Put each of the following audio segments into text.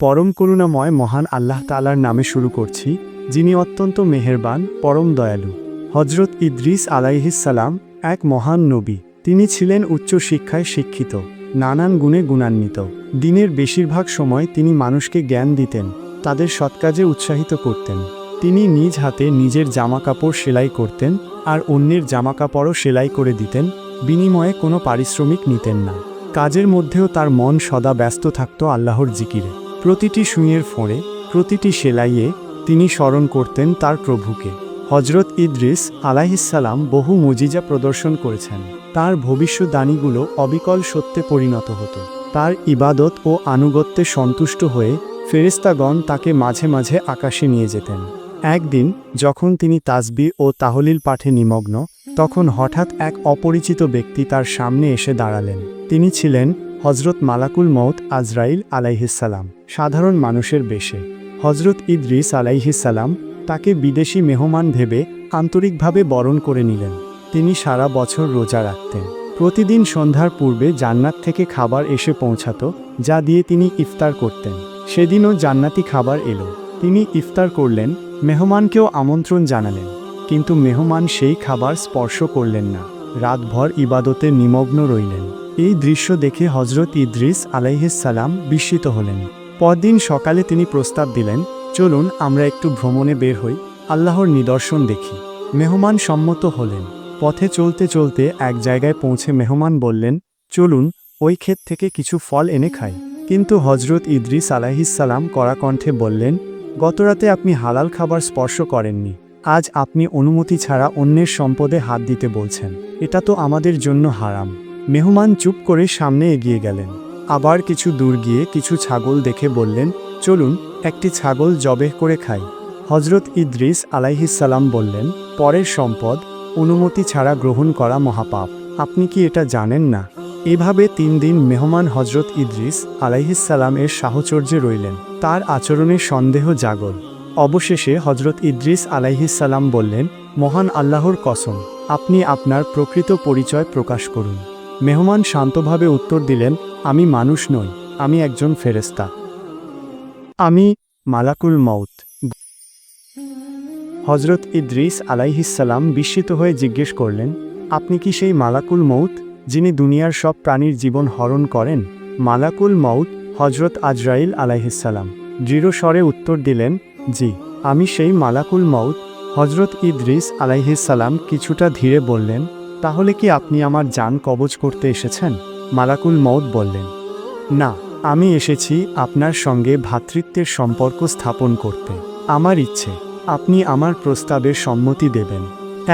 পরম করুণাময় মহান আল্লাহ তালার নামে শুরু করছি, যিনি অত্যন্ত মেহেরবান, পরম দয়ালু। হজরত ইদ্রিস আলাইহিসালাম এক মহান নবী। তিনি ছিলেন উচ্চ শিক্ষায় শিক্ষিত, নানান গুণে গুণান্বিত। দিনের বেশিরভাগ সময় তিনি মানুষকে জ্ঞান দিতেন, তাদের সৎকাজে উৎসাহিত করতেন। তিনি নিজ হাতে নিজের জামাকাপড় সেলাই করতেন, আর অন্যের জামাকাপড়ও সেলাই করে দিতেন, বিনিময়ে কোনো পারিশ্রমিক নিতেন না। কাজের মধ্যেও তার মন সদা ব্যস্ত থাকত আল্লাহর জিকিরে। প্রতিটি সুঁয়ের ফোঁড়ে, প্রতিটি সেলাইয়ে তিনি স্মরণ করতেন তার প্রভুকে। হজরত ইদ্রিস আলাহিসাল্লাম বহু মজিজা প্রদর্শন করেছেন। তার ভবিষ্যদ্বাণীগুলো অবিকল সত্যে পরিণত হতো। তার ইবাদত ও আনুগত্যে সন্তুষ্ট হয়ে ফেরেস্তাগণ তাকে মাঝে মাঝে আকাশে নিয়ে যেতেন। একদিন যখন তিনি তাসবি ও তাহলিল পাঠে নিমগ্ন, তখন হঠাৎ এক অপরিচিত ব্যক্তি তার সামনে এসে দাঁড়ালেন। তিনি ছিলেন হজরত মালাকুল মৌত আজরাইল আলাইহিসাল্লাম সাধারণ মানুষের বেশে। হজরত ইদ্রিস আলাইহিসাল্লাম তাকে বিদেশি মেহমান ভেবে আন্তরিকভাবে বরণ করে নিলেন। তিনি সারা বছর রোজা রাখতেন। প্রতিদিন সন্ধ্যার পূর্বে জান্নাত থেকে খাবার এসে পৌঁছাত, যা দিয়ে তিনি ইফতার করতেন। সেদিনও জান্নাতি খাবার এলো। তিনি ইফতার করলেন, মেহমানকেও আমন্ত্রণ জানালেন। কিন্তু মেহমান সেই খাবার স্পর্শ করলেন না। রাতভর ইবাদতে নিমগ্ন রইলেন। এই দৃশ্য দেখে হজরত ইদ্রিস আলাইহিসাল্লাম বিস্মিত হলেন। পরদিন সকালে তিনি প্রস্তাব দিলেন, চলুন, আমরা একটু ভ্রমণে বের হই, আল্লাহর নিদর্শন দেখি। মেহমান সম্মত হলেন। পথে চলতে চলতে এক জায়গায় পৌঁছে মেহমান বললেন, চলুন, ওই ক্ষেত থেকে কিছু ফল এনে খাই। কিন্তু হজরত ইদ্রিস আলাহিসাল্লাম কড়া কণ্ঠে বললেন গতরাতে আপনি হালাল খাবার স্পর্শ করেননি। আজ আপনি অনুমতি ছাড়া অন্যের সম্পদে হাত দিতে বলছেন। এটা তো আমাদের জন্য হারাম। মেহমান চুপ করে সামনে এগিয়ে গেলেন। আবার কিছু দূর গিয়ে কিছু ছাগল দেখে বললেন, চলুন, একটি ছাগল জবেহ করে খাই। হজরত ইদ্রিস আলাইহিসাল্লাম বললেন, পরের সম্পদ, অনুমতি ছাড়া গ্রহণ করা মহাপাপ। আপনি কি এটা জানেন না? এভাবে তিন দিন মেহমান হজরত ইদ্রিস আলাইহিসাল্লাম এর সাহচর্যে রইলেন। তার আচরণে সন্দেহ জাগল। অবশেষে হজরত ইদ্রিস আলাইহিসাল্লাম বললেন, মহান আল্লাহর কসম, আপনি আপনার প্রকৃত পরিচয় প্রকাশ করুন। মেহমান শান্তভাবে উত্তর দিলেন, আমি মানুষ নই, আমি একজন ফেরেস্তা আমি মালাকুল মৌত হজরত ইদ্রিস আলাইহিসাল্লাম বিস্মিত হয়ে জিজ্ঞেস করলেন, আপনি কি সেই মালাকুল মৌত যিনি দুনিয়ার সব প্রাণীর জীবন হরণ করেন? মালাকুল মৌত হজরত আজরাইল আলাইহিসাল্লাম দৃঢ় স্বরে উত্তর দিলেন, জি, আমি সেই মালাকুল মৌত হজরত ইদ্রিস আলাইহিসাল্লাম কিছুটা ধীরে বললেন তাহলে কি আপনি আমার যান কবজ করতে এসেছেন? মালাকুল মৌত বললেন, না, আমি এসেছি আপনার সঙ্গে ভ্রাতৃত্বের সম্পর্ক স্থাপন করতে। আমার ইচ্ছে, আপনি আমার প্রস্তাবে সম্মতি দেবেন।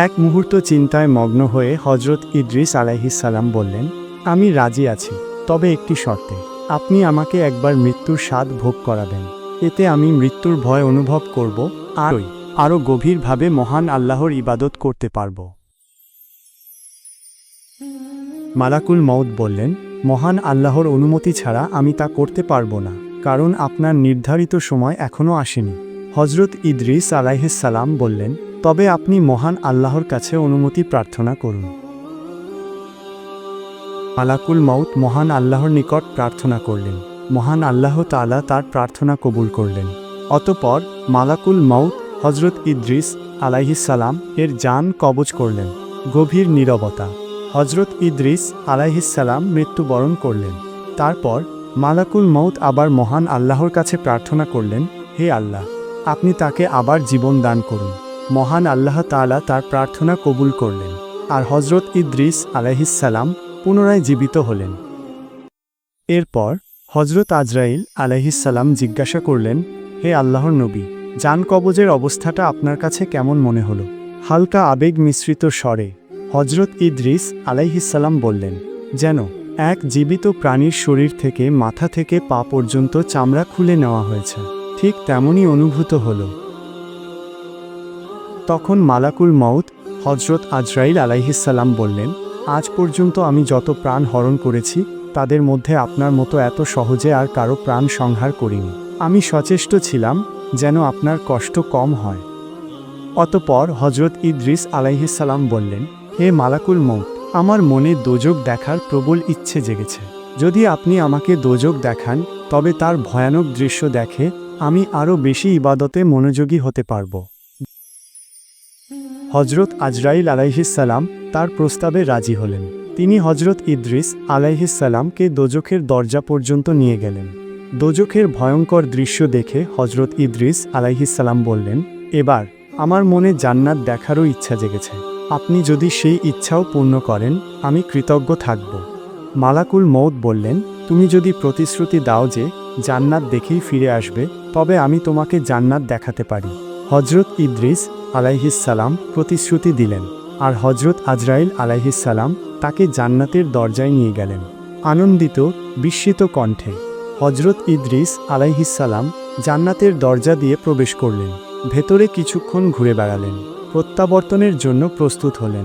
এক মুহূর্ত চিন্তায় মগ্ন হয়ে হজরত ইদ্রিস আলাইহিসাল্লাম বললেন, আমি রাজি আছি, তবে একটি শর্তে, আপনি আমাকে একবার মৃত্যুর স্বাদ ভোগ করাবেন। এতে আমি মৃত্যুর ভয় অনুভব করব আরই আরও গভীরভাবে মহান আল্লাহর ইবাদত করতে পারব। মালাকুল মৌদ বললেন, মহান আল্লাহর অনুমতি ছাড়া আমি তা করতে পারব না, কারণ আপনার নির্ধারিত সময় এখনও আসেনি। হজরত ইদ্রিস আলাইহিসাল্লাম বললেন, তবে আপনি মহান আল্লাহর কাছে অনুমতি প্রার্থনা করুন। মালাকুল মাউত মহান আল্লাহর নিকট প্রার্থনা করলেন। মহান আল্লাহ তাআলা তার প্রার্থনা কবুল করলেন। অতপর মালাকুল মাউত হজরত ইদ্রিস আলাইহিসাল্লাম এর যান কবজ করলেন। গভীর নীরবতা। হজরত ইদ্রিস আলাইহিসাল্লাম মৃত্যুবরণ করলেন। তারপর মালাকুল মৌত আবার মহান আল্লাহর কাছে প্রার্থনা করলেন, হে আল্লাহ, আপনি তাকে আবার জীবন দান করুন। মহান আল্লাহ তাআলা তার প্রার্থনা কবুল করলেন আর হজরত ইদ্রিস আলাইহিসাল্লাম পুনরায় জীবিত হলেন। এরপর হজরত আজরাইল আলাইহিসাল্লাম জিজ্ঞাসা করলেন, হে আল্লাহর নবী, যান কবজের অবস্থাটা আপনার কাছে কেমন মনে হলো? হালকা আবেগ মিশ্রিত স্বরে। হজরত ইদ্রিস আলাইহিসাল্লাম বললেন, যেন এক জীবিত প্রাণীর শরীর থেকে মাথা থেকে পা পর্যন্ত চামড়া খুলে নেওয়া হয়েছে, ঠিক তেমনই অনুভূত হল। তখন মালাকুল মৌত হজরত আজরাইল আলাইহিসাল্লাম বললেন, আজ পর্যন্ত আমি যত প্রাণ হরণ করেছি, তাদের মধ্যে আপনার মতো এত সহজে আর কারও প্রাণ সংহার করিনি। আমি সচেষ্ট ছিলাম যেন আপনার কষ্ট কম হয়। অতপর হজরত ইদ্রিস আলাইহিসাল্লাম বললেন হে মালাকুল মৌত আমার মনে দোজক দেখার প্রবল ইচ্ছে জেগেছে। যদি আপনি আমাকে দোজক দেখান, তবে তার ভয়ানক দৃশ্য দেখে আমি আরও বেশি ইবাদতে মনোযোগী হতে পারব। হজরত আজরাইল আলাইহিসাল্লাম তার প্রস্তাবে রাজি হলেন। তিনি হজরত ইদ্রিস আলাইহিসাল্লামকে দোজখের দরজা পর্যন্ত নিয়ে গেলেন। দোজখের ভয়ঙ্কর দৃশ্য দেখে হজরত ইদ্রিস আলাইহিসাল্লাম বললেন, এবার আমার মনে জান্নাত দেখারও ইচ্ছা জেগেছে। আপনি যদি সেই ইচ্ছাও পূর্ণ করেন, আমি কৃতজ্ঞ থাকব। মালাকুল মৌত বললেন, তুমি যদি প্রতিশ্রুতি দাও যে, জান্নাত দেখেই ফিরে আসবে, তবে আমি তোমাকে জান্নাত দেখাতে পারি। হজরত ইদ্রিস আলাইহিসাল্লাম প্রতিশ্রুতি দিলেন, আর হজরত আজরাইল আলাইহিসাল্লাম তাকে জান্নাতের দরজায় নিয়ে গেলেন। আনন্দিত, বিস্মিত কণ্ঠে হজরত ইদ্রিস আলাইহিসাল্লাম জান্নাতের দরজা দিয়ে প্রবেশ করলেন, ভেতরে কিছুক্ষণ ঘুরে বেড়ালেন। প্রত্যাবর্তনের জন্য প্রস্তুত হলেন।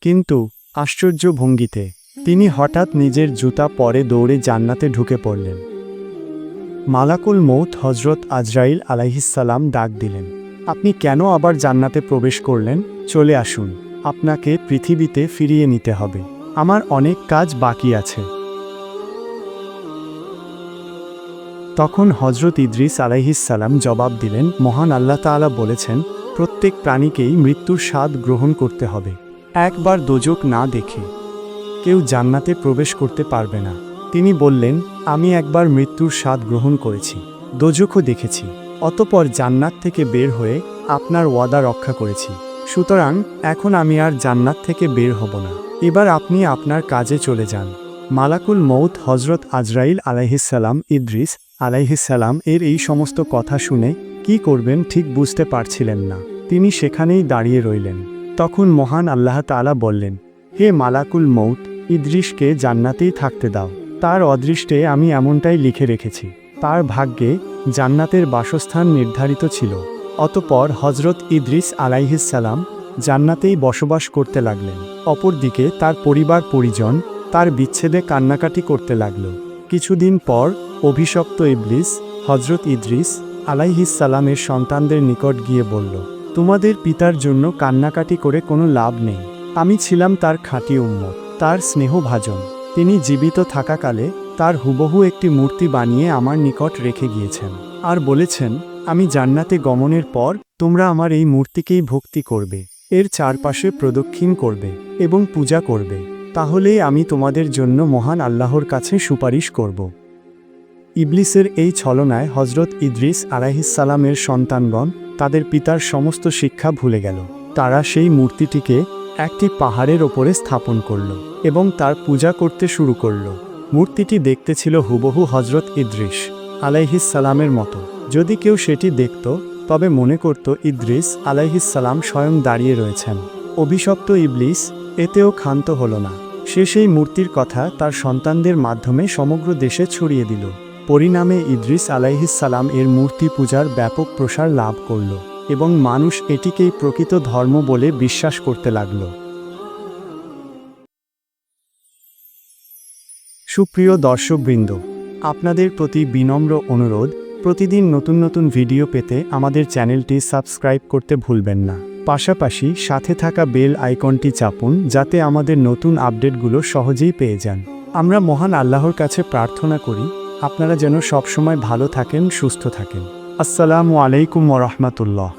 কিন্তু, আশ্চর্য ভঙ্গিতে, তিনি হঠাৎ নিজের জুতা পরে দৌড়ে জান্নাতে ঢুকে পড়লেন। মালাকুল মৌত হজরত আজরাইল আলাইহিসাল্লাম ডাক দিলেন, আপনি কেন আবার জান্নাতে প্রবেশ করলেন? চলে আসুন, আপনাকে পৃথিবীতে ফিরিয়ে নিতে হবে। আমার অনেক কাজ বাকি আছে। তখন হজরত ইদ্রিস আলাইহিসাল্লাম জবাব দিলেন, মহান আল্লাহ তাআলা বলেছেন প্রত্যেক প্রাণীকেই মৃত্যুর স্বাদ গ্রহণ করতে হবে। একবার দোজক না দেখে কেউ জান্নাতে প্রবেশ করতে পারবে না। তিনি বললেন, আমি একবার মৃত্যুর স্বাদ গ্রহণ করেছি, দোজকও দেখেছি, অতপর জান্নাত থেকে বের হয়ে আপনার ওয়াদা রক্ষা করেছি। সুতরাং এখন আমি আর জান্নাত থেকে বের হব না। এবার আপনি আপনার কাজে চলে যান। মালাকুল মৌত হজরত আজরাইল আলাইহিসাল্লাম ইদ্রিস আলাইহিসাল্লাম এর এই সমস্ত কথা শুনে কি করবেন ঠিক বুঝতে পারছিলেন না। তিনি সেখানেই দাঁড়িয়ে রইলেন। তখন মহান আল্লাহ তাআলা বললেন, হে মালাকুল মৌত ইদ্রিসকে জান্নাতেই থাকতে দাও। তার অদৃষ্টে আমি এমনটাই লিখে রেখেছি। তার ভাগ্যে জান্নাতের বাসস্থান নির্ধারিত ছিল। অতপর হজরত ইদ্রিস আলাইহিসাল্লাম জান্নাতেই বসবাস করতে লাগলেন। অপরদিকে তার পরিবার পরিজন তার বিচ্ছেদে কান্নাকাটি করতে লাগল। কিছুদিন পর অভিশপ্ত ইবলিস হজরত ইদ্রিস আলাইহিসাল্লামের সন্তানদের নিকট গিয়ে বলল, তোমাদের পিতার জন্য কান্নাকাটি করে কোনো লাভ নেই। আমি ছিলাম তার খাঁটি উম্মত, তার স্নেহভাজন। তিনি জীবিত থাকাকালে তার হুবহু একটি মূর্তি বানিয়ে আমার নিকট রেখে গিয়েছেন আর বলেছেন, আমি জান্নাতে গমনের পর তোমরা আমার এই মূর্তিকেই ভক্তি করবে, এর চারপাশে প্রদক্ষিণ করবে এবং পূজা করবে। তাহলেই আমি তোমাদের জন্য মহান আল্লাহর কাছে সুপারিশ করব। ইবলিসের এই ছলনায় হজরত ইদ্রিস আলাইহিসালামের সন্তানগণ তাদের পিতার সমস্ত শিক্ষা ভুলে গেল। তারা সেই মূর্তিটিকে একটি পাহাড়ের ওপরে স্থাপন করল এবং তার পূজা করতে শুরু করল। মূর্তিটি দেখতে ছিল হুবহু হজরত ইদ্রিস আলাইহিসালামের মতো। যদি কেউ সেটি দেখত, তবে মনে করত ইদ্রিস আলাইহিসালাম স্বয়ং দাঁড়িয়ে রয়েছেন। অভিশপ্ত ইবলিস এতেও ক্ষান্ত হল না। সে সেই মূর্তির কথা তার সন্তানদের মাধ্যমে সমগ্র দেশে ছড়িয়ে দিল। পরিণামে ইদ্রিস আলাইহিসালাম এর মূর্তি পূজার ব্যাপক প্রসার লাভ করল এবং মানুষ এটিকেই প্রকৃত ধর্ম বলে বিশ্বাস করতে লাগল। সুপ্রিয় দর্শকবৃন্দ, আপনাদের প্রতি বিনম্র অনুরোধ, প্রতিদিন নতুন নতুন ভিডিও পেতে আমাদের চ্যানেলটি সাবস্ক্রাইব করতে ভুলবেন না। পাশাপাশি সাথে থাকা বেল আইকনটি চাপুন যাতে আমাদের নতুন আপডেটগুলো সহজেই পেয়ে যান। আমরা মহান আল্লাহর কাছে প্রার্থনা করি আপনারা যেন সবসময় ভালো থাকেন সুস্থ থাকেন। আসসালামু আলাইকুম রহমতুল্লাহ।